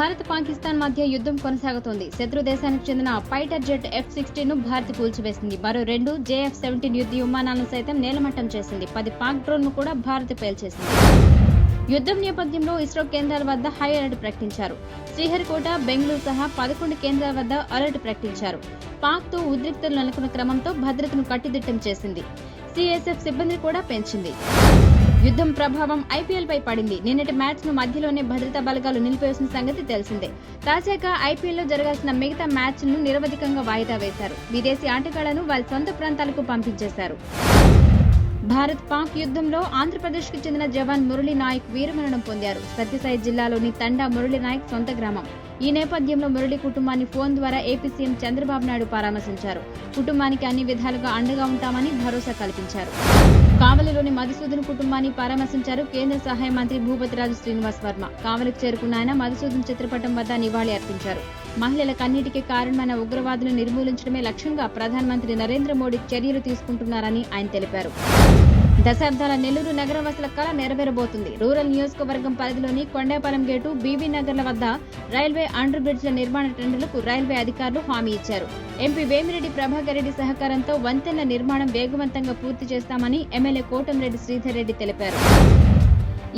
భారత్ పాకిస్తాన్ మధ్య యుద్ధం కొనసాగుతోంది. శత్రు దేశానికి చెందిన ఫైటర్ జెట్ ఎఫ్ సిక్స్టీన్ను భారత్ కూల్చివేసింది. మరో రెండు జేఎఫ్ సెవెంటీన్ యుద్ధ విమానాలను సైతం నేలమట్టం చేసింది. పది పాక్ డ్రోన్ను కూడా భారత్ పేల్చేసింది. యుద్ధం నేపథ్యంలో ఇస్రో కేంద్రాల వద్ద హై అలర్ట్ ప్రకటించారు. శ్రీహరికోట బెంగళూరు సహా పదకొండు కేంద్రాల వద్ద అలర్ట్ ప్రకటించారు. పాక్తో ఉద్రిక్తులు ఉద్రిక్తలు నెలకొన్న క్రమంతో భద్రతను కట్టుదిట్టం చేసింది. సిఎస్ఎఫ్ సిబ్బందిని కూడా పెంచింది. యుద్ధం ప్రభావం ఐపీఎల్ పై పడింది. నిన్నటి మ్యాచ్ను మధ్యలోనే భద్రతా బలగాలు నిలిపివేసిన సంగతి తెలిసిందే. తాజాగా ఐపీఎల్లో జరగాల్సిన మిగతా మ్యాచ్ను నిరవధికంగా వాయిదా వేశారు. విదేశీ ఆటగాళ్ళను వారి సొంత ప్రాంతాలకు పంపించేశారు. భారత్ పాక్ యుద్ధంలో ఆంధ్రప్రదేశ్కు చెందిన జవాన్ మురళీ నాయక్ వీరమరణం పొందారు. సత్యసాయి జిల్లాలోని తండా మురళీ నాయక్ సొంత గ్రామం. ఈ నేపథ్యంలో మురళి కుటుంబాన్ని ఫోన్ ద్వారా ఏపీ సీఎం చంద్రబాబు నాయుడు పరామర్శించారు. కుటుంబానికి అన్ని విధాలుగా అండగా ఉంటామని భరోసా కల్పించారు. కావలిలోని మధుసూదన్ కుటుంబాన్ని పరామర్శించారు కేంద్ర సహాయ మంత్రి భూపతిరాజు శ్రీనివాస్ వర్మ. కావలికి చేరుకున్న ఆయన మధుసూదన్ చిత్రపటం వద్ద నివాళి అర్పించారు. మహిళల కన్నిటికీ కారణమైన ఉగ్రవాదులను నిర్మూలించడమే లక్ష్యంగా ప్రధానమంత్రి నరేంద్ర మోడీ చర్యలు తీసుకుంటున్నారని ఆయన తెలిపారు. దశాబ్దాల నెల్లూరు నగరవాసుల కళ నెరవేరబోతుంది. రూరల్ నియోజకవర్గం పరిధిలోని కొండేపాలెం గేటు బీబీ నగర్ల వద్ద రైల్వే అండర్ బ్రిడ్జ్ల నిర్మాణ టెండర్లకు రైల్వే అధికారులు హామీ ఇచ్చారు. ఎంపీ వేమిరెడ్డి ప్రభాకర్ రెడ్డి సహకారంతో వంతెనల నిర్మాణం వేగవంతంగా పూర్తి చేస్తామని ఎమ్మెల్యే కోటంరెడ్డి శ్రీధర్ రెడ్డి తెలిపారు.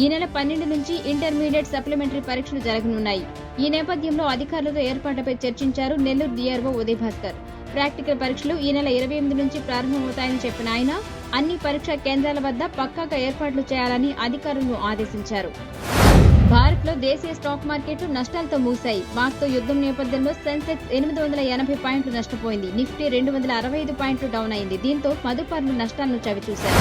ఈ నెల పన్నెండు నుంచి ఇంటర్మీడియట్ సప్లిమెంటరీ పరీక్షలు జరగనున్నాయి. ఈ నేపథ్యంలో అధికారులతో ఏర్పాట్లపై చర్చించారు నెల్లూరు డిఆర్ఓ ఉదయ్ భాస్కర్ ప్రాక్టికల్ పరీక్షలు ఈ నెల ఇరవై ఎనిమిది నుంచి ప్రారంభమవుతాయని చెప్పిన ఆయన అన్ని పరీక్షా కేంద్రాల వద్ద పక్కాగా ఏర్పాట్లు చేయాలని అధికారులను ఆదేశించారు. భారత్లో దేశీయ స్టాక్ మార్కెట్లు నష్టాలతో మూశాయి పాక్తో యుద్ధం నేపథ్యంలో సెన్సెక్స్ ఎనిమిది వందల ఎనభై పాయింట్లు నష్టపోయింది. నిఫ్టీ రెండు వందల అరవై ఐదు పాయింట్లు డౌన్ అయింది. దీంతో మదుపర్లు నష్టాలను చవిచూశారు.